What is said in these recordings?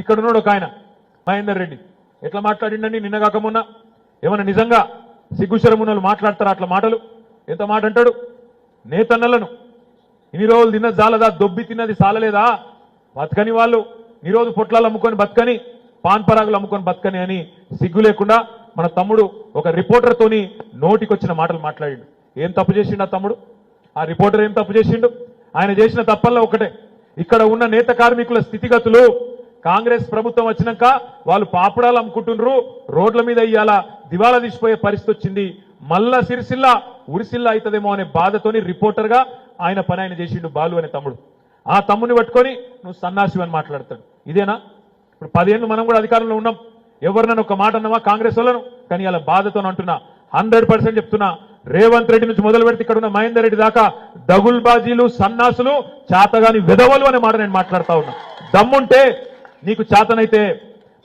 ఇక్కడ ఉన్నాడు ఒక ఆయన మహేందర్ రెడ్డి. ఎట్లా మాట్లాడిండని నిన్న కాక మొన్న. ఏమన్నా నిజంగా సిగ్గుశరమున్నలు మాట్లాడతారు అట్లా మాటలు? ఎంత మాట అంటాడు? నేతన్నలను. ఇన్ని రోజులు తిన్న చాలదా దొబ్బి తిన్నది చాలలేదా బతకని వాళ్ళు ఈ రోజు పొట్లాలు అమ్ముకొని బతకని పాన్ పరాగులు అమ్ముకొని బతకని అని సిగ్గు లేకుండా మన తమ్ముడు ఒక రిపోర్టర్తోని నోటికొచ్చిన మాటలు మాట్లాడిండు. ఏం తప్పు చేసిండు ఆ తమ్ముడు? ఆ రిపోర్టర్ ఏం తప్పు చేసిండు? ఆయన చేసిన తప్పల్లో ఒకటే. ఇక్కడ ఉన్న నేత కార్మికుల స్థితిగతులు కాంగ్రెస్ ప్రభుత్వం వచ్చినాక వాళ్ళు పాపడాలు అమ్ముకుంటున్నారు. రోడ్ల మీద ఇయ్యాల దివాలా తీసిపోయే పరిస్థితి వచ్చింది. మళ్ళా సిరిసిల్ల ఉరిసిల్ల అవుతుందేమో అనే బాధతోని రిపోర్టర్గా ఆయన పని ఆయన చేసిండు బాలు అనే తమ్ముడు. ఆ తమ్ముని పట్టుకొని నువ్వు సన్నాసి అని మాట్లాడతాడు. ఇదేనా? ఇప్పుడు పదిహేను మనం కూడా అధికారంలో ఉన్నాం. ఎవరినైనా ఒక మాట అన్నావా కాంగ్రెస్ వాళ్ళను? కానీ అలా బాధతో అంటున్నా. హండ్రెడ్ పర్సెంట్ చెప్తున్నా. రేవంత్ రెడ్డి నుంచి మొదలు పెడితే ఇక్కడ ఉన్న మహేందర్ రెడ్డి దాకా దగుల్ బాజీలు సన్నాసులు చాతగాని విధవలు అనే మాట నేను మాట్లాడుతా ఉన్నా. దమ్ముంటే నీకు చేతనైతే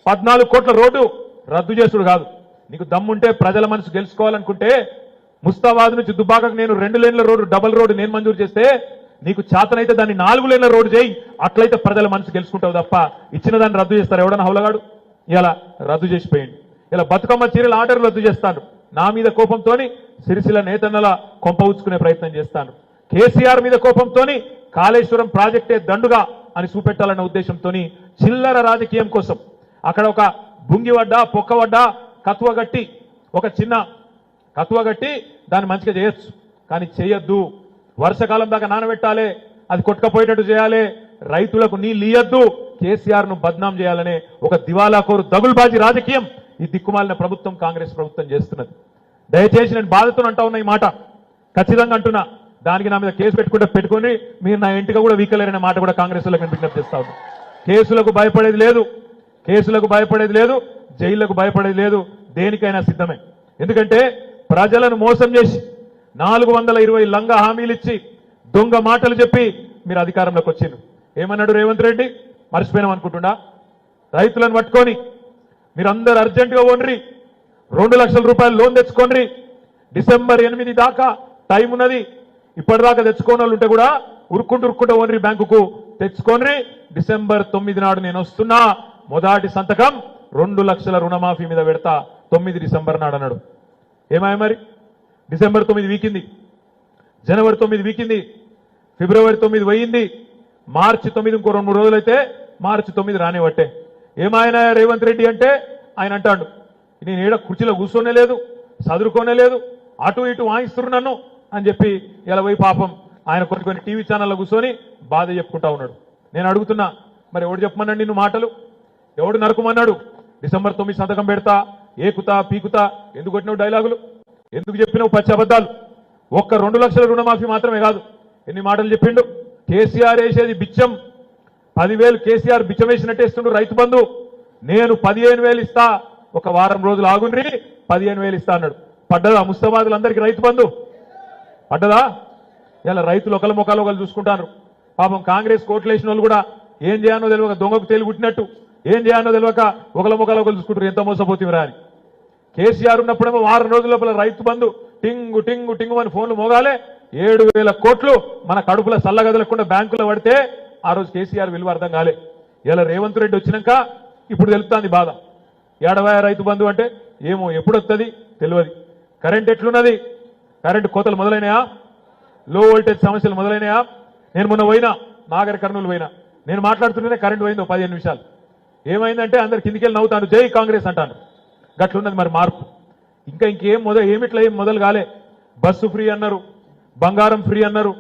పద్నాలుగు కోట్ల రోడ్డు రద్దు చేసుడు కాదు. నీకు దమ్ముంటే ప్రజల మనసు గెలుచుకోవాలనుకుంటే ముస్తాబాద్ నుంచి దుబ్బాకకు నేను రెండు లేన్ల రోడ్డు డబల్ రోడ్డు నేను మంజూరు చేస్తే నీకు చేతనైతే దాన్ని నాలుగు లేన్ల రోడ్డు చేయి. అట్లయితే ప్రజల మనసు గెలుచుకుంటావు తప్ప ఇచ్చిన దాన్ని రద్దు చేస్తారు ఎవడన్నా హౌలగాడు? ఇలా రద్దు చేసిపోయింది ఇలా బతుకమ్మ చీరల ఆర్డర్ రద్దు చేస్తాను నా మీద కోపంతోని సిరిసిల నేతన్నల కొంప ఉంచుకునే ప్రయత్నం చేస్తాను కేసీఆర్ మీద కోపంతోని కాళేశ్వరం ప్రాజెక్టే దండుగా అని చూపెట్టాలన్న ఉద్దేశంతోని చిల్లర రాజకీయం కోసం అక్కడ ఒక బుంగివడ్డ పొక్కవడ్డ కత్వగట్టి ఒక చిన్న కత్వగట్టి దాన్ని మంచిగా చేయొచ్చు. కానీ చేయొద్దు. వర్షకాలం దాకా నానబెట్టాలి అది కొట్టుకపోయేటట్టు చేయాలి రైతులకు నీళ్ళు ఇయ్యద్దు. కేసీఆర్ను బద్నాం చేయాలనే ఒక దివాలాకోరు దగుల్బాజీ రాజకీయం ఈ దిక్కుమాలిన ప్రభుత్వం కాంగ్రెస్ ప్రభుత్వం చేస్తున్నది. దయచేసి నేను బాధతో అంటా ఉన్నా ఈ మాట. ఖచ్చితంగా అంటున్నా. దానికి నా మీద కేసు పెట్టుకుంటే పెట్టుకొని మీరు నా ఇంటికి కూడా వీకలేరనే మాట కూడా కాంగ్రెస్ వాళ్ళకి నేను విజ్ఞప్తి చేస్తా కేసులకు భయపడేది లేదు. కేసులకు భయపడేది లేదు. జైళ్ళకు భయపడేది లేదు. దేనికైనా సిద్ధమే. ఎందుకంటే ప్రజలను మోసం చేసి నాలుగు వందల ఇరవై లంగా హామీలు ఇచ్చి దొంగ మాటలు చెప్పి మీరు అధికారంలోకి వచ్చింది ఏమన్నాడు రేవంత్ రెడ్డి? మర్చిపోయినాం అనుకుంటున్నా? రైతులను పట్టుకొని మీరందరూ అర్జెంటుగా ఓన్రి రెండు లక్షల రూపాయలు లోన్ తెచ్చుకోండి డిసెంబర్ ఎనిమిది దాకా టైం ఉన్నది. ఇప్పటిదాకా తెచ్చుకోని వాళ్ళు ఉంటే కూడా ఉరుక్కుంటూ ఉరుక్కుంటూ ఓనరి బ్యాంకుకు తెచ్చుకోండి డిసెంబర్ తొమ్మిది నాడు నేను వస్తున్నా. మొదటి సంతకం రెండు లక్షల రుణమాఫీ మీద పెడతా. తొమ్మిది డిసెంబర్ నాడు అన్నాడు. ఏమాయ మరి? డిసెంబర్ తొమ్మిది వీకింది. జనవరి తొమ్మిది వీకింది. ఫిబ్రవరి తొమ్మిది పోయింది. మార్చి తొమ్మిది ఇంకో రెండు మూడు రోజులైతే మార్చి తొమ్మిది రానివట్టే ఏమాయన రేవంత్ రెడ్డి అంటే? ఆయన అంటాడు. నేను ఏడ కుర్చీలో కూర్చోనే లేదు చదువుకోనే లేదు అటు ఇటు వాయిస్తున్నారు నన్ను. అని చెప్పి ఇలా పోయి పాపం ఆయన కొన్ని కొన్ని టీవీ ఛానల్లో కూర్చొని బాధ చెప్పుకుంటా ఉన్నాడు. నేను అడుగుతున్నా మరి ఎవడు చెప్పమన్నాడు నిన్ను మాటలు? ఎవడు నరకమన్నాడు? డిసెంబర్ తొమ్మిది సంతకం పెడతా ఏకుతా పీకుతా ఎందుకు కొట్టినావు డైలాగులు? ఎందుకు చెప్పినావు పచ్చి అబద్ధాలు? ఒక్క రెండు లక్షల రుణమాఫీ మాత్రమే కాదు. ఎన్ని మాటలు చెప్పిండు? కేసీఆర్ వేసేది బిచ్చం. పదివేలు కేసీఆర్ బిచ్చం వేసినట్టేస్తుండు రైతు బంధు. నేను పదిహేను వేలు ఇస్తా ఒక వారం రోజులు ఆగుండ్రి పదిహేను వేలు ఇస్తా అన్నాడు. పడ్డదా ముస్తాబాదులందరికీ రైతు బంధు? పడ్డదా? ఇలా రైతులు ఒకరి ముఖాలు ఒకరు చూసుకుంటారు. పాపం కాంగ్రెస్ కోట్లు వాళ్ళు కూడా ఏం చేయాలో తెలియక దొంగకు తేలి పుట్టినట్టు. ఏం చేయాలో తెలియక ఒకరి ముఖాలు ఒకరు చూసుకుంటారు. ఎంత మోసపోతివిరా అని. కేసీఆర్ ఉన్నప్పుడేమో వారం రోజుల లోపల రైతు బంధు టింగు టింగు టింగు అని ఫోన్లు మోగాలే. ఏడు వేల కోట్లు మన కడుపుల సల్లగదలకుండా బ్యాంకులో పడితే ఆ రోజు కేసీఆర్ విలువ అర్థం కాలే. ఇలా రేవంత్ రెడ్డి వచ్చినాక ఇప్పుడు తెలుస్తుంది బాధ. ఏడవాయ రైతు బంధు అంటే? ఏమో ఎప్పుడు వస్తుంది తెలియదు కరెంట్ ఎట్లున్నది? కరెంటు కోతలు మొదలైనయా? లో వోల్టేజ్ సమస్యలు మొదలైనయా? నేను మొన్న పోయినా నాగర్ కర్నూలు పోయినా. నేను మాట్లాడుతుంటేనే కరెంటు పోయిందో పదిహేను నిమిషాలు. ఏమైందంటే అందరు కిందికెళ్ళి నవ్వుతాను జై కాంగ్రెస్ అంటాను గట్లున్నది మరి మార్పు. ఇంకా ఇంకేం మొదలు ఏమిట్లా ఏం మొదలు కాలే. బస్సు ఫ్రీ అన్నారు బంగారం ఫ్రీ అన్నారు.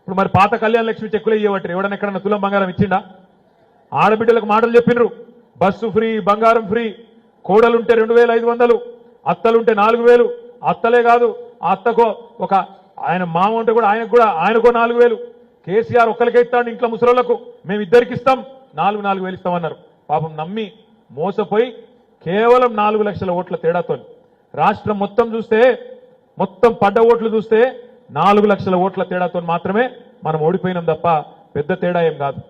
ఇప్పుడు మరి పాత కళ్యాణ లక్ష్మి చెక్కులు ఇవ్వట్రు ఎవడన్నా ఎక్కడన్నా తులం బంగారం ఇచ్చిండా? ఆడబిడ్డలకు మాటలు చెప్పిండ్రు బస్సు ఫ్రీ బంగారం ఫ్రీ. కోడలుంటే రెండు వేల ఐదు వందలు అత్తలుంటే నాలుగు వేలు అత్తలే కాదు. ఆ అత్తకో ఒక ఆయన మామ ఉంటే కూడా ఆయనకు కూడా ఆయనకో నాలుగు వేలు. కేసీఆర్ ఒక్కరికే ఇస్తాడు ఇంట్లో ముసలోళ్ళకు. మేము ఇద్దరికి ఇస్తాం. నాలుగు నాలుగు వేలు ఇస్తామన్నారు. పాపం నమ్మి మోసపోయి కేవలం నాలుగు లక్షల ఓట్ల తేడాతో. రాష్ట్రం మొత్తం చూస్తే మొత్తం పడ్డ ఓట్లు చూస్తే నాలుగు లక్షల ఓట్ల తేడాతో మాత్రమే మనం ఓడిపోయినాం తప్ప పెద్ద తేడా ఏం కాదు.